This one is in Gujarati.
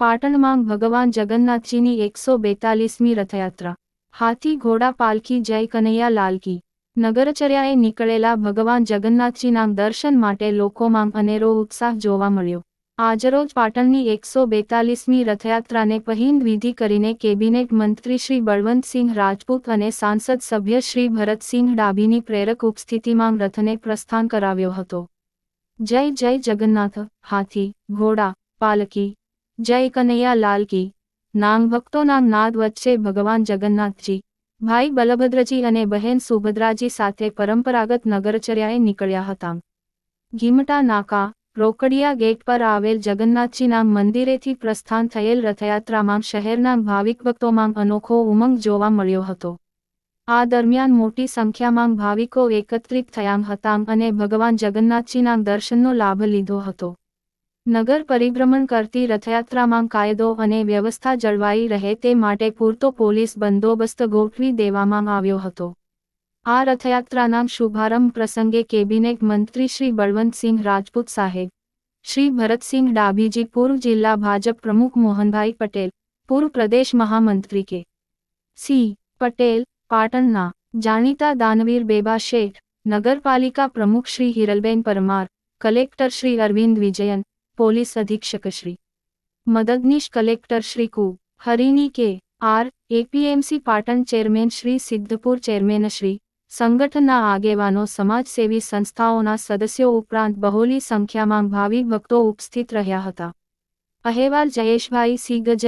પાટણમાં ભગવાન જગન્નાથજીની એકસો બેતાલીસમી રથયાત્રા. હાથી ઘોડા પાલખી જય કનૈયા લાલકી નગરચર્યાએ નીકળેલા ભગવાન જગન્નાથજીના દર્શન માટે લોકોમાં અનેરો ઉત્સાહ જોવા મળ્યો. આજરોજ પાટણની એકસો બેતાલીસમી રથયાત્રાને પહિંદ વિધિ કરીને કેબિનેટ મંત્રી શ્રી બળવંતસિંહ રાજપૂત અને સાંસદ સભ્ય શ્રી ભરતસિંહ ડાભીની પ્રેરક ઉપસ્થિતિમાં રથને પ્રસ્થાન કરાવ્યો હતો. જય જય જગન્નાથ, હાથી, ઘોડા પાલકી જય કનૈયા લાલ કી. નામ ભક્તોના નાદ વચ્ચે ભગવાન જગન્નાથજી, ભાઈ બલભદ્રજી અને બહેન સુભદ્રાજી સાથે પરંપરાગત નગરચર્યાએ નીકળ્યા હતા. ઘીમટા નાકા, રોકડિયા ગેટ પર આવેલ જગન્નાથજીના મંદિરેથી પ્રસ્થાન થયેલ રથયાત્રામાં શહેરના ભાવિક ભક્તોમાં અનોખો ઉમંગ જોવા મળ્યો હતો. આ દરમિયાન મોટી સંખ્યામાં ભાવિકો એકત્રિત થયા હતા અને ભગવાન જગન્નાથજીના દર્શનનો લાભ લીધો હતો. નગર પરિભ્રમણ કરતી રથયાત્રામાં કાયદો અને વ્યવસ્થા જળવાઈ રહે તે માટે પૂરતો પોલીસ બંદોબસ્ત ગોઠવી દેવામાં આવ્યો હતો. આ રથયાત્રાના શુભારંભ પ્રસંગે કેબિનેટ મંત્રી શ્રી બળવંતસિંહ રાજપૂત સાહેબ, શ્રી ભરતસિંહ ડાભીજી, પૂર્વ જિલ્લા ભાજપ પ્રમુખ મોહનભાઈ પટેલ, પૂર્વ પ્રદેશ મહામંત્રી કે. સી. પટેલ, પાટણના જાણીતા દાનવીર બેબા શેઠ, નગરપાલિકા પ્રમુખ શ્રી હિરલબેન પરમાર, કલેક્ટર શ્રી અરવિંદ વિજયન પોલીસ અધિક્ષક શ્રી મદદનીશ કલેક્ટર શ્રી કુ. Harini K. R. APMC Patan chairman Shri Siddhpur chairman Shri. સંગઠનના આગેવાનો, સમાજસેવી સંસ્થાઓના સદસ્યો ઉપરાંત બહોળી સંખ્યામાં ભાવિક ભક્તો ઉપસ્થિત રહ્યા હતા. અહેવાલ જયેશભાઈ સી. ગજ